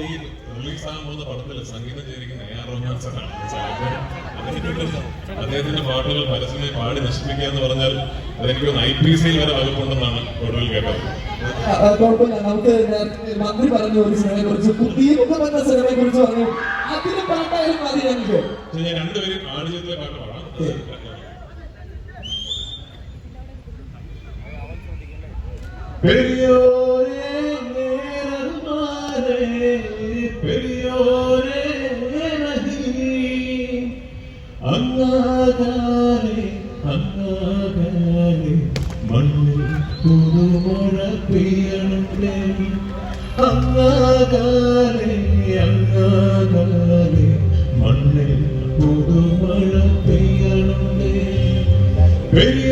ഈ റിലീസ് ആകാൻ പോകുന്ന പടത്തിൽ സംഗീതം ചെയ്തിരിക്കുന്ന എ ആർ റഹ്മാൻ സാറാണ് അദ്ദേഹത്തിന്റെ പാട്ടുകൾ പരസ്യമായി പാടി നശിപ്പിക്കുക എന്ന് പറഞ്ഞാൽ അതെനിക്ക് ഐ പി സിയിൽ വരെ വകുപ്പുണ്ടെന്നാണ് ഒടുവിൽ കേട്ടത്. കുഴപ്പമില്ല നമുക്ക് മന്ത്രി പറഞ്ഞു ഒരു സിനിമയെ കുറിച്ച് എന്ന സിനിമയെ കുറിച്ച് പറഞ്ഞു. അതിന് പാട്ടായാലും മതി ഞാൻ രണ്ടുപേരും ആടുജീവിതത്തിലെ പാട്ട് പാടാം റഹ്മാനേ, പെരിയോരേ. അങ്ങാകാരെ അങ്ങാകാരെ മണ്ണിൽ പുതുമഴ പെയ്യണേ അങ്ങാകാരെ അങ്ങാകാരെ മണ്ണിൽ പുതുമഴ പെയ്യണേ പെരിയോരേ